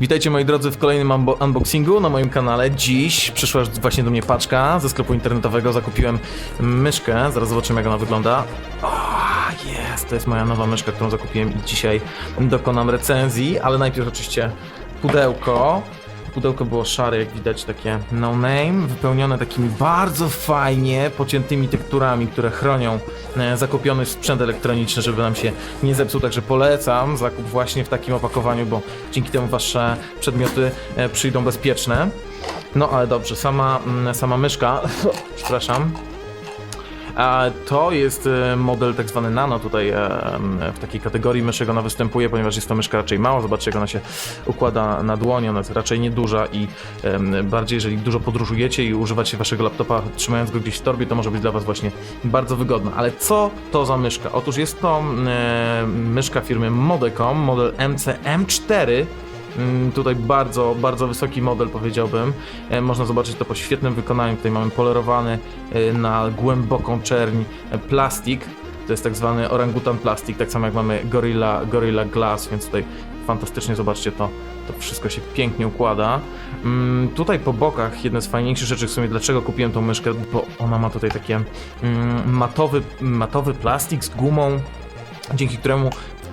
Witajcie moi drodzy w kolejnym unbo- unboxingu na moim kanale. Dziś przyszła właśnie do mnie paczka ze sklepu internetowego. Zakupiłem myszkę, zaraz zobaczymy jak ona wygląda. Jest, to jest moja nowa myszka, którą zakupiłem i dzisiaj dokonam recenzji, ale najpierw oczywiście pudełko. Pudełko było szare, jak widać, takie no name, wypełnione takimi bardzo fajnie pociętymi tekturami, które chronią e, zakupiony sprzęt elektroniczny, żeby nam się nie zepsuł. Także polecam zakup właśnie w takim opakowaniu, bo dzięki temu wasze przedmioty e, przyjdą bezpieczne. No ale dobrze, sama, mm, sama myszka, przepraszam, to jest e, model tak zwany nano, tutaj e, w takiej kategorii myszek ona występuje, ponieważ jest to myszka raczej mała, zobaczcie jak ona się układa na dłoni, ona jest raczej nieduża i bardziej jeżeli dużo podróżujecie i używacie waszego laptopa trzymając go gdzieś w torbie, to może być dla was właśnie bardzo wygodna. Ale co to za myszka? Otóż jest to myszka firmy Modecom, model MCM4, Mm, Tutaj bardzo, bardzo wysoki model powiedziałbym. E, Można zobaczyć to po świetnym wykonaniu. Tutaj mamy polerowany e, na głęboką czerń e, plastik. To jest tak zwany orangutan plastik, tak samo jak mamy Gorilla, Gorilla Glass, więc tutaj fantastycznie zobaczcie to. To wszystko się pięknie układa. Mm, tutaj po bokach jedna z fajniejszych rzeczy w sumie, dlaczego kupiłem tą myszkę, bo ona ma tutaj takie mm, matowy, matowy plastik z gumą, dzięki któremu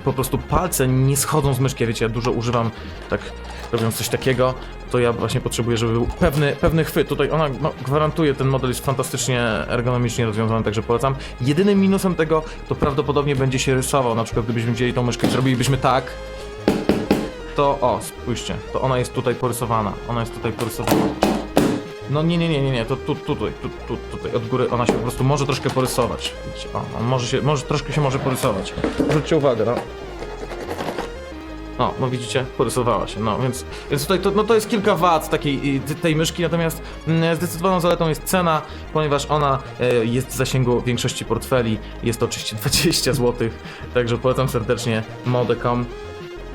po prostu palce nie schodzą z myszki. Wiecie, ja dużo używam tak robiąc coś takiego, to ja właśnie potrzebuję, żeby był pewny, pewny chwyt. Tutaj ona no, gwarantuje, ten model jest fantastycznie ergonomicznie rozwiązany, także polecam. Jedynym minusem tego to prawdopodobnie będzie się rysował. Na przykład gdybyśmy wzięli tą myszkę i zrobilibyśmy tak, to o, spójrzcie, to ona jest tutaj porysowana. Ona jest tutaj porysowana. No nie, nie, nie, nie, nie, to tu, tu, tutaj, tu, tu, tutaj, od góry ona się po prostu może troszkę porysować. Widzicie, o, on może się, może, troszkę się może porysować. Zwróćcie uwagę, no. No, no widzicie, porysowała się, no więc, więc tutaj to, no to jest kilka wad takiej, tej myszki, natomiast mm, zdecydowaną zaletą jest cena, ponieważ ona e, jest w zasięgu większości portfeli, jest to oczywiście 20 zł, także polecam serdecznie Modecom.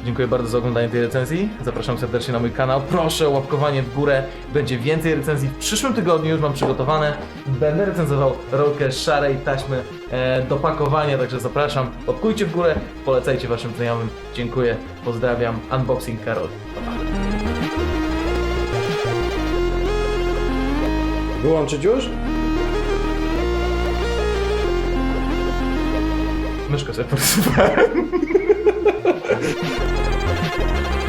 Dziękuję bardzo za oglądanie tej recenzji. Zapraszam serdecznie na mój kanał. Proszę o łapkowanie w górę. Będzie więcej recenzji. W przyszłym tygodniu już mam przygotowane. Będę recenzował rolkę szarej taśmy e, do pakowania, także zapraszam. Łapkujcie w górę, polecajcie waszym znajomym. Dziękuję, pozdrawiam. Unboxing Karol. Pa, pa. Wyłączyć już? Myszkę sobie porysowałem. Yeah.